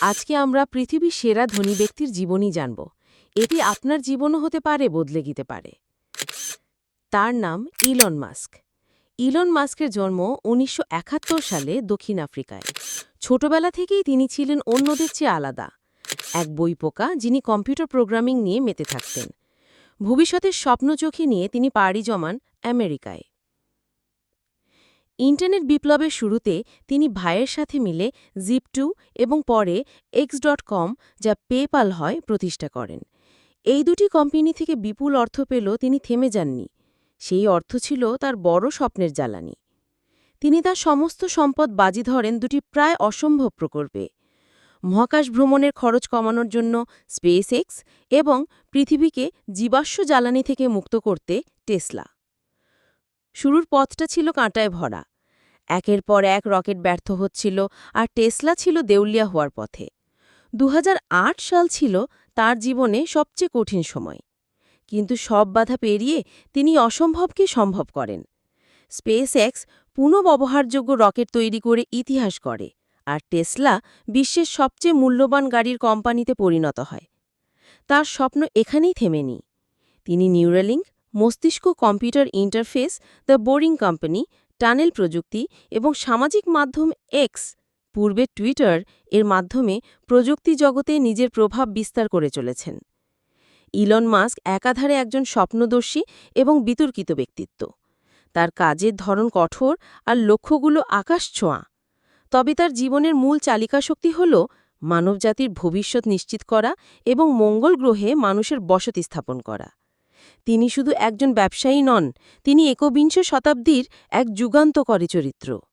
আজকে আমরা পৃথিবীর সেরা ধনী ব্যক্তির জীবনী জানব। এটি আপনার জীবনও হতে পারে, বদলে দিতে পারে। তার নাম ইলন মাস্ক। ইলন মাস্কের জন্ম উনিশশো একাত্তর সালে দক্ষিণ আফ্রিকায়। ছোটবেলা থেকেই তিনি ছিলেন অন্যদের চেয়ে আলাদা। এক বইপোকা যিনি কম্পিউটার প্রোগ্রামিং নিয়ে মেতে থাকতেন। ভবিষ্যতের স্বপ্ন নিয়ে তিনি পাড়ি জমান আমেরিকায়। ইন্টারনেট বিপ্লবের শুরুতে তিনি ভাইয়ের সাথে মিলে জিপ2 এবং পরে এক্স ডট কম যা পেপাল হয়, প্রতিষ্ঠা করেন। এই দুটি কোম্পানি থেকে বিপুল অর্থ পেল তিনি থেমে যাননি। সেই অর্থ ছিল তার বড় স্বপ্নের জ্বালানি। তিনি তার সমস্ত সম্পদ বাজি ধরেন দুটি প্রায় অসম্ভব প্রকল্পে। মহাকাশ ভ্রমণের খরচ কমানোর জন্য স্পেস এক্স এবং পৃথিবীকে জীবাশ্ম জ্বালানি থেকে মুক্ত করতে টেসলা শুরুর পথটা ছিল কাঁটায় ভরা। একের পর এক রকেট ব্যর্থ হচ্ছিল আর টেসলা ছিল দেউলিয়া হওয়ার পথে। দু হাজার আট সাল ছিল তার জীবনে সবচেয়ে কঠিন সময়। কিন্তু সব বাধা পেরিয়ে তিনি অসম্ভবকে সম্ভব করেন। স্পেস এক্স পুনঃব্যবহারযোগ্য রকেট তৈরি করে ইতিহাস করে আর টেসলা বিশ্বের সবচেয়ে মূল্যবান গাড়ির কোম্পানিতে পরিণত হয়। তার স্বপ্ন এখানেই থেমেনি তিনি নিউরালিঙ্ক মস্তিষ্ক computer interface, the Boring Company, tunnel প্রযুক্তি এবং সামাজিক মাধ্যম এক্স, পূর্বে টুইটার, এর মাধ্যমে প্রযুক্তি জগতে নিজের প্রভাব বিস্তার করে চলেছেন। ইলন মাস্ক একাধারে একজন স্বপ্নদর্শী এবং বিতর্কিত ব্যক্তিত্ব। তার কাজের ধরন কঠোর আর লক্ষ্যগুলো আকাশ ছোঁয়া তবে তার জীবনের মূল চালিকা শক্তি হল মানবজাতির ভবিষ্যৎ নিশ্চিত করা এবং মঙ্গল গ্রহে মানুষের বসতি স্থাপন করা। তিনি শুধু একজন ব্যবসায়ী নন তিনি একবিংশ শতাব্দীর এক যুগান্তকারী চরিত্র।